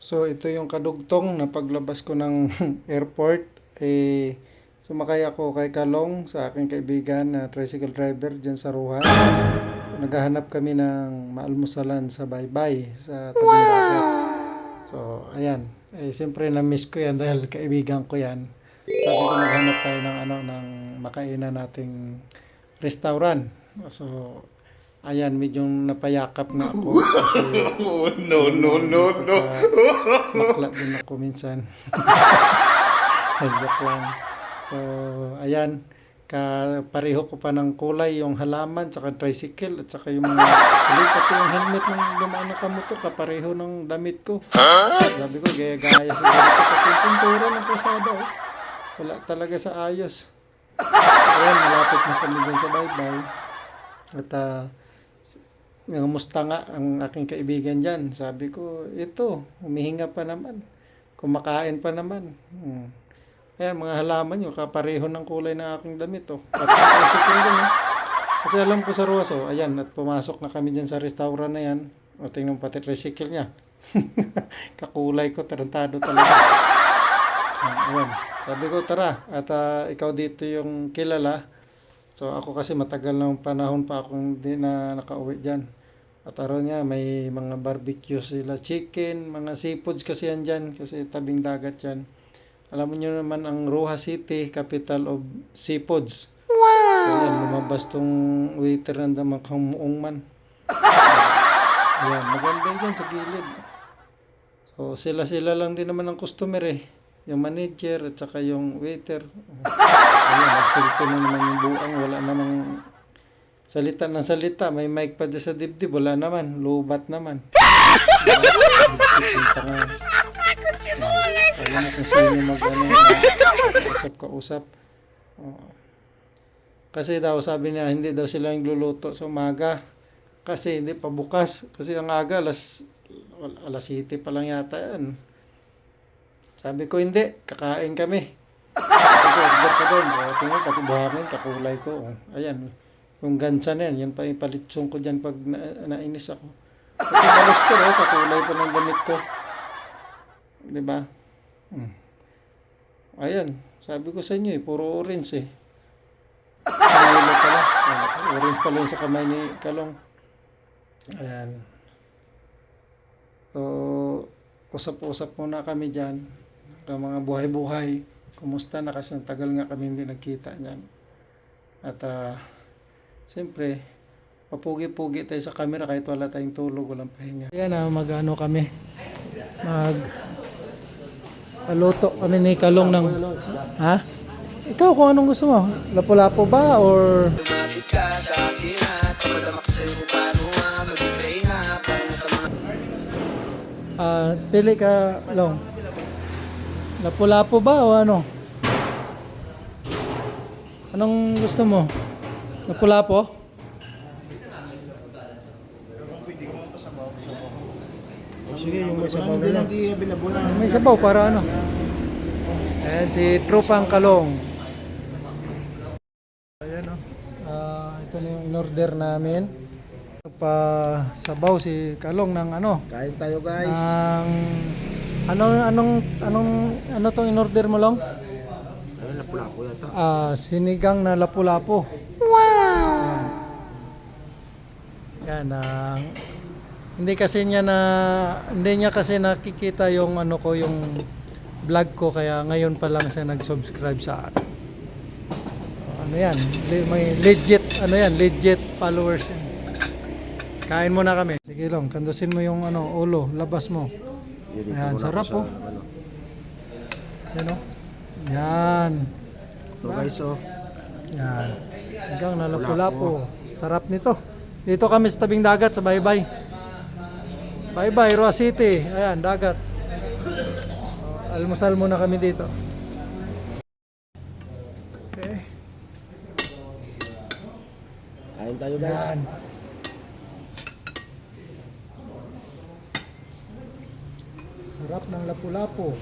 So ito yung kadugtong na paglabas ko ng airport eh sumakay ako kay Kalong sa aking kaibigan na tricycle driver diyan sa Ruhan. Naghahanap kami ng maalmusalan sa Baybay sa tabing dagat. So ayan, eh siyempre na-miss ko yan dahil kaibigan ko yan. Sabi ko maghanap tayo ng ano ng makainan nating restaurant. So ayan, medyo napayakap na ako kasi Oh, no, no, no, no. bakla din ako minsan. Joke lang. So, ayan. Ka, pareho ko pa ng kulay yung halaman, saka tricycle, at saka yung mga, Hindi, pati yung helmet ng lumano ka mo to, kapareho ng damit ko. Sabi ko, gaya-gaya sa damit ko. Pati yung pintura ng kasada, oh. Wala talaga sa ayos. Ayan, malapit na kami dun sa bye-bye. At, ah, Ngamusta nga ang aking kaibigan dyan. Sabi ko, ito, humihinga pa naman. Kumakain pa naman. Hmm. Ayan, mga halaman nyo, kapareho ng kulay ng aking damit. Oh. At tricycle din, eh. Kasi alam ko sa Rosso, ayan, at pumasok na kami dyan sa restaurant na yan. O, tingnan pati tricycle niya. Kakulay ko, tarantado talaga. Ah, Ayan. Sabi ko, tara. At ah, ikaw dito yung kilala. So ako kasi matagal ng panahon pa akong hindi na nakauwi dyan. At araw niya may mga barbecue sila, chicken, mga seafoods kasi yan dyan. Kasi tabing dagat yan. Alam mo nyo naman ang Roja City, capital of seafoods. Wow! So yan, lumabas tong waiter na damang kamuong man. Ayan, maganda yan sa gilid. So sila-sila lang din naman ang customer eh. Yung manager at saka yung waiter. Ayun, nagsalita na naman Wala namang salita ng salita. May mic pa dyan sa dibdib. Wala naman. Lubat naman. Alam mo kung sino mag ano, usap ka usap. Kasi daw sabi niya hindi daw sila nagluluto sa umaga. Kasi hindi pa bukas. Kasi ang aga alas alas 7 pa lang yata yan. Sabi ko hindi, kakain kami. Sabi ko, order ka doon. O, tingnan, pati buhangin, kakulay ko. O, ayan, yung gansa na yan, yan pa yung palitsong ko dyan pag na, nainis ako. Pati balos ko, oh, kakulay pa ng damit ko. Di ba? Hmm. Ayan, sabi ko sa inyo eh, puro orange eh. Ayun pala. Orange pala yung sa kamay ni Kalong. Ayan. So, usap-usap muna kami dyan. Ng mga buhay-buhay. Kumusta na kasi ang tagal nga kami hindi nagkita niyan. At ah, siyempre, papugi-pugi tayo sa camera kahit wala tayong tulog, walang pahinga. Yan na, mag-ano kami. Mag... Paluto kami ni Kalong ng... Ha? Ikaw kung anong gusto mo? Lapu-lapo ba or... Lumapit ka sa akin at papadama ko sa'yo kung paano nga magbibigay na para sa mga Ah, pili ka, Long. Lapu-lapo ba o ano? Anong gusto mo? Lapu-lapo? Sige, yung may sabaw na lang. May sabaw para ano? Ayan si Tropang Kalong. Ayan o. Ah, ito na yung in-order namin. Pa sabaw si Kalong ng ano? Kain tayo, guys. Ang ano anong anong ano tong in-order mo long? Ayun, lapu-lapu yata. Ah, sinigang na lapu-lapu. Wow. Yan ang hindi kasi niya na hindi niya kasi nakikita yung ano ko yung vlog ko kaya ngayon pa lang siya nag-subscribe sa akin. Ano yan? Le- May legit ano yan, legit followers yan. Kain muna kami. Sige long, kandusin mo yung ano, ulo, labas mo. Yun, Ayan, sarap, oh. sa, ano. Yan o. Yan. Ito, guys, oh. Yan. Hanggang nalapu-lapo. Sarap nito. Dito kami sa tabing dagat sa Baybay. Baybay, Roa City. Ayan, dagat. Oh, almusal muna kami dito. Okay. Kain tayo, guys. Yan. Sarap ng lapu-lapo.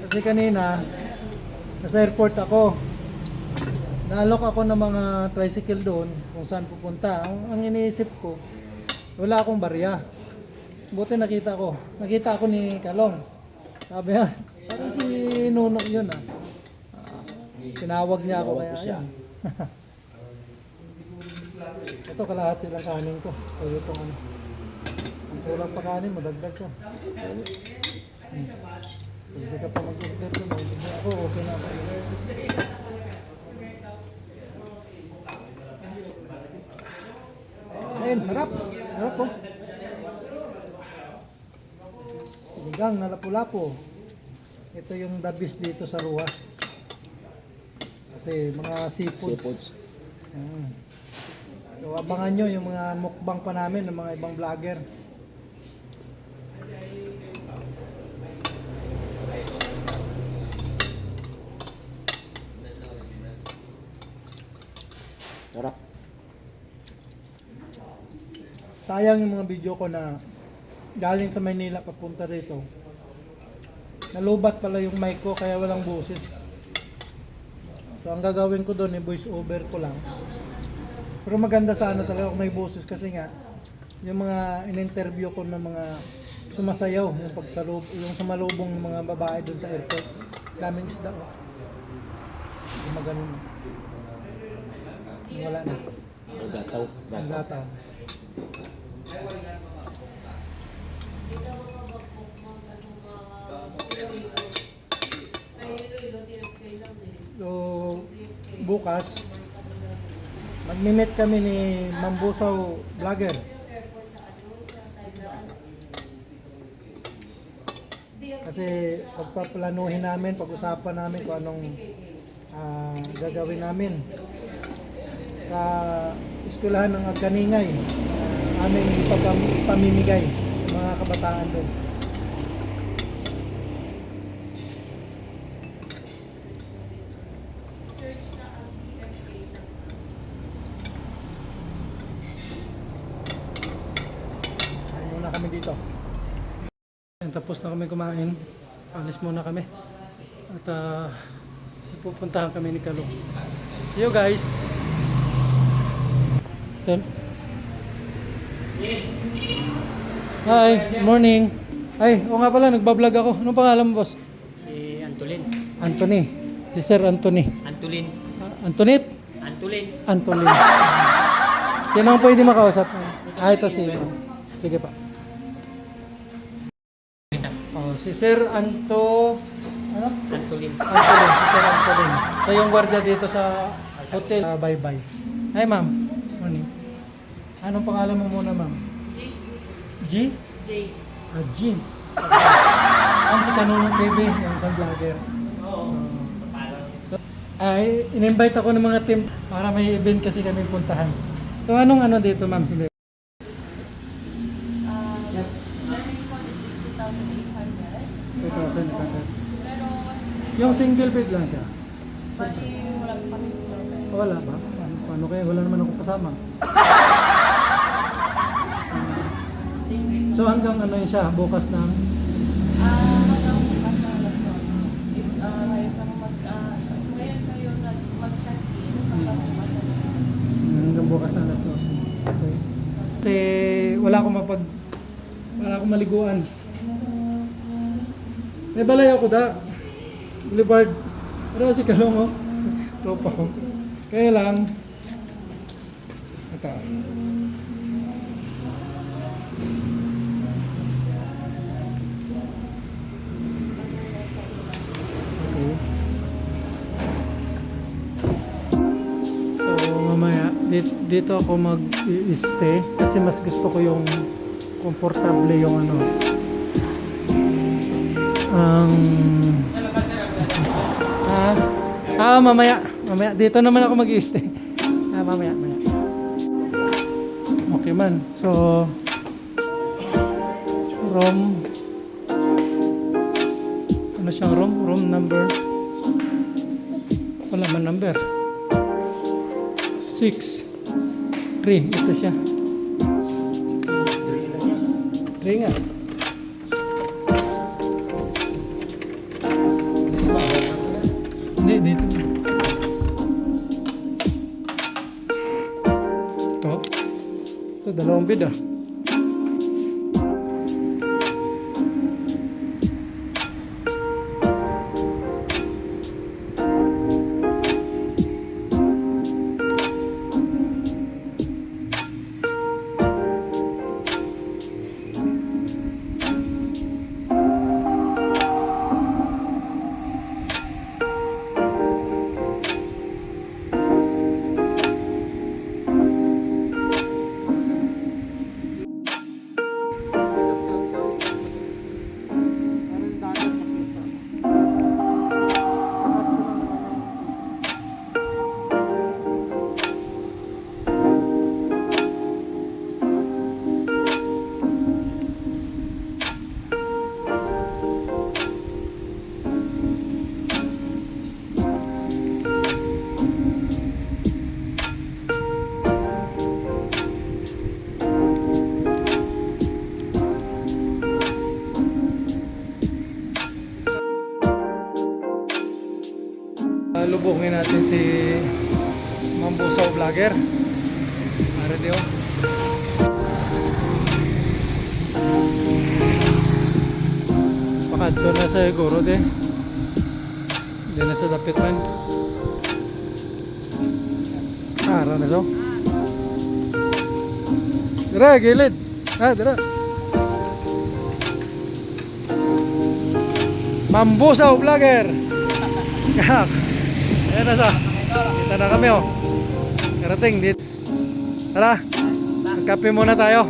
Kasi kanina, nasa airport ako. naalok ako ng mga tricycle doon kung saan pupunta. Ang, ang iniisip ko, wala akong barya. Buti nakita ko. Nakita ako ni Kalong. Sabi niya, parang si Nuno yun ah. Tinawag niya ako kaya siya. Ito kalahati lang kanin ko. So itong ano. Ang kulang pa kanin, madagdag ko. Hmm. Hindi ka pa mag-order ko. Hindi ako, okay na ako. Ayun, sarap. Sarap po. Sinigang na lapu-lapu. Ito yung best dito sa Ruas. Kasi mga seafoods. Seafoods. Mm. So, abangan nyo yung mga mukbang pa namin ng mga ibang vlogger. Sarap. Sayang yung mga video ko na galing sa Maynila papunta rito. Nalubat pala yung mic ko kaya walang boses. So ang gagawin ko doon, i-voice over ko lang. Pero maganda sana talaga kung may boses kasi nga yung mga in-interview ko ng mga sumasayaw, yung pagsalub, yung sumalubong ng mga babae doon sa airport. Daming isda. Oh. Yung mga ganun. Wala na. Gataw. Gataw. So, bukas, magmi-meet kami ni Mambusaw Vlogger. Kasi pagpaplanuhin namin, pag-usapan namin kung anong ah, gagawin namin sa eskwelahan ng Agkaningay uh, aming ipapam- ipamimigay sa mga kabataan doon. Kain muna kami dito. Tapos na kami kumain. Alis muna kami. At ah, pupuntahan kami ni Kalong. See you guys! Ten. Hi, morning. Ay, o nga pala, nagbablog ako. Anong pangalan mo, boss? Si Antolin. Anthony. Si Sir Anthony. Antolin. Ah, Antoinette? Antolin. Anthony. Sino ang pwede makausap? Ah, ito si... Sige pa. Si Sir Anto... Ano? Antolin. Antolin. Si Sir Antolin. Siya yung gwardiya dito sa hotel. Ah, bye-bye. Hi, ma'am. Morning. Anong pangalan mo muna, ma'am? G. G? Ah, Jean. Ang si Kanunong Baby, yung isang vlogger. Oo. Ay, in-invite ako ng mga team para may event kasi kami puntahan. So anong ano dito, ma'am? Sige. Pero 2,800. Yung single bed lang siya. bali wala pa kami Wala ba? Ano, paano kaya? Wala naman ako kasama. So hanggang ano yun siya, bukas ng Ah, hanggang bukas na alas ko. If ah, kayo pa mag ah, ngayon kayo mag-check-in, hanggang bukas ng alas 12. Okay. Kasi wala akong mapag wala akong maliguan. May balay ako da. Boulevard. Ano ba si Kalong oh? Tropa ko. Kaya lang ito. Dito ako mag-stay kasi mas gusto ko yung komportable yung ano ang ah, ah mamaya mamaya. Dito naman ako mag-stay ah mamaya mamaya. Okay man. So room ano siyang room room number? Wala man number. 6 3 ito siya. 3 nga Ito, dalawang bed ah. Uh, lubungin natin si Mambusaw Vlogger. Di oh. Pakadto na sa siguro de. Di na sa dapit man. Ara na so. Dira, gilid. Dira. Mambusaw Vlogger. Kak. Ayan na sa. Kita na kami oh. Karating dit. Tara. Magkape muna tayo.